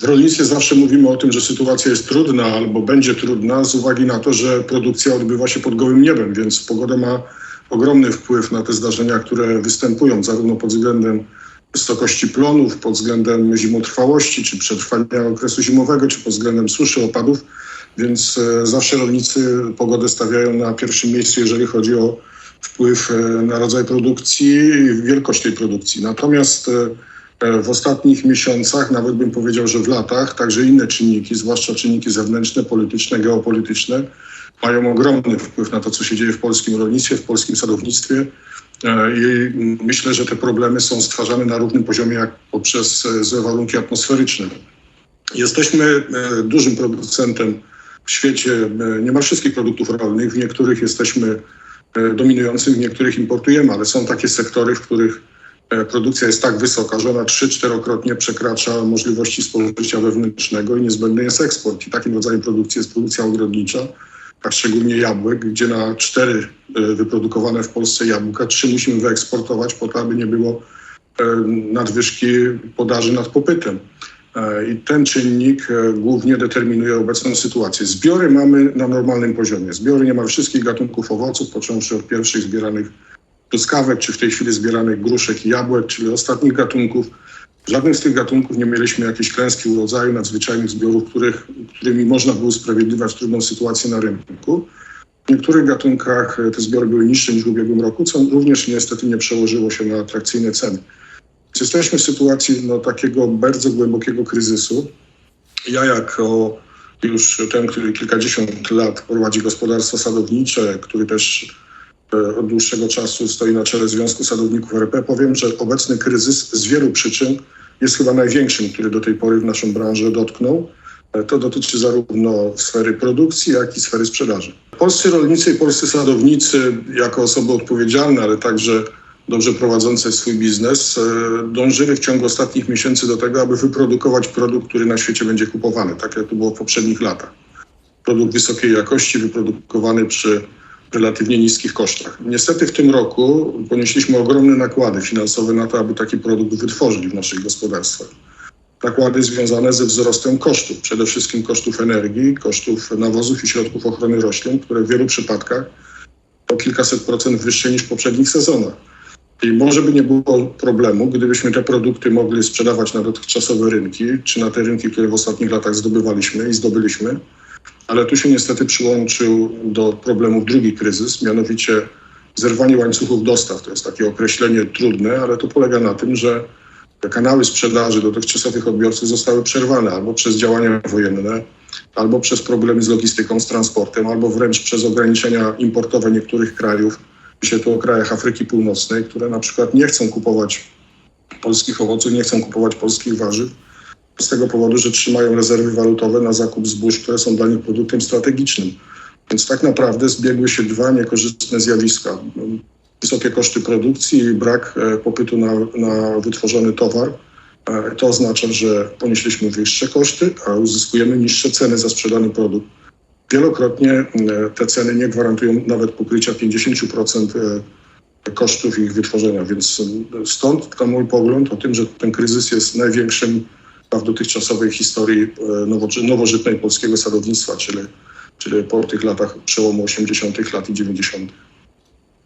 W rolnictwie zawsze mówimy o tym, że sytuacja jest trudna albo będzie trudna z uwagi na to, że produkcja odbywa się pod gołym niebem, więc pogoda ma ogromny wpływ na te zdarzenia, które występują, zarówno pod względem wysokości plonów, pod względem zimotrwałości, czy przetrwania okresu zimowego, czy pod względem suszy, opadów. Więc e, zawsze rolnicy pogodę stawiają na pierwszym miejscu, jeżeli chodzi o wpływ e, na rodzaj produkcji i wielkość tej produkcji. Natomiast e, w ostatnich miesiącach, nawet bym powiedział, że w latach, także inne czynniki, zwłaszcza czynniki zewnętrzne, polityczne, geopolityczne, mają ogromny wpływ na to, co się dzieje w polskim rolnictwie, w polskim sadownictwie. E, I myślę, że te problemy są stwarzane na równym poziomie jak poprzez e, złe warunki atmosferyczne. Jesteśmy e, dużym producentem w świecie e, niemal wszystkich produktów rolnych. W niektórych jesteśmy e, dominującym, w niektórych importujemy, ale są takie sektory, w których e, produkcja jest tak wysoka, że ona 3-4-krotnie przekracza możliwości spożycia wewnętrznego i niezbędny jest eksport. I takim rodzajem produkcji jest produkcja ogrodnicza, a szczególnie jabłek, gdzie na cztery e, wyprodukowane w Polsce jabłka, trzy musimy wyeksportować po to, aby nie było e, nadwyżki podaży nad popytem. E, I ten czynnik e, głównie determinuje obecną sytuację. Zbiory mamy na normalnym poziomie. Zbiory niemal wszystkich gatunków owoców, począwszy od pierwszych zbieranych truskawek, czy w tej chwili zbieranych gruszek i jabłek, czyli ostatnich gatunków. W żadnym z tych gatunków nie mieliśmy jakiejś klęski urodzaju, nadzwyczajnych zbiorów, których, którymi można było usprawiedliwiać trudną sytuację na rynku. W niektórych gatunkach e, te zbiory były niższe niż w ubiegłym roku, co również niestety nie przełożyło się na atrakcyjne ceny. Jesteśmy w sytuacji no, takiego bardzo głębokiego kryzysu. Ja jako już ten, który kilkadziesiąt lat prowadzi gospodarstwo sadownicze, który też od dłuższego czasu stoi na czele Związku Sadowników RP, powiem, że obecny kryzys z wielu przyczyn jest chyba największym, który do tej pory w naszą branżę dotknął. E, To dotyczy zarówno sfery produkcji, jak i sfery sprzedaży. Polscy rolnicy i polscy sadownicy, jako osoby odpowiedzialne, ale także dobrze prowadzące swój biznes, e, dążyli w ciągu ostatnich miesięcy do tego, aby wyprodukować produkt, który na świecie będzie kupowany, tak jak to było w poprzednich latach. Produkt wysokiej jakości, wyprodukowany przy relatywnie niskich kosztach. Niestety w tym roku ponieśliśmy ogromne nakłady finansowe na to, aby taki produkt wytworzyć w naszych gospodarstwach. Nakłady związane ze wzrostem kosztów, przede wszystkim kosztów energii, kosztów nawozów i środków ochrony roślin, które w wielu przypadkach o kilkaset procent wyższe niż w poprzednich sezonach. I może by nie było problemu, gdybyśmy te produkty mogli sprzedawać na dotychczasowe rynki, czy na te rynki, które w ostatnich latach zdobywaliśmy i zdobyliśmy, ale tu się niestety przyłączył do problemów drugi kryzys, mianowicie zerwanie łańcuchów dostaw. To jest takie określenie trudne, ale to polega na tym, że te kanały sprzedaży dotychczasowych odbiorców zostały przerwane albo przez działania wojenne, albo przez problemy z logistyką, z transportem, albo wręcz przez ograniczenia importowe niektórych krajów, myślę tu o krajach Afryki Północnej, które na przykład nie chcą kupować polskich owoców, nie chcą kupować polskich warzyw, z tego powodu, że trzymają rezerwy walutowe na zakup zbóż, które są dla nich produktem strategicznym. Więc tak naprawdę zbiegły się dwa niekorzystne zjawiska. Wysokie koszty produkcji i brak e, popytu na, na wytworzony towar. E, To oznacza, że ponieśliśmy wyższe koszty, a uzyskujemy niższe ceny za sprzedany produkt. Wielokrotnie e, te ceny nie gwarantują nawet pokrycia 50% e, kosztów ich wytworzenia, więc stąd to mój pogląd o tym, że ten kryzys jest największym w dotychczasowej historii e, nowoży- nowożytnej polskiego sadownictwa, czyli, czyli po tych latach przełomu 80. lat i 90.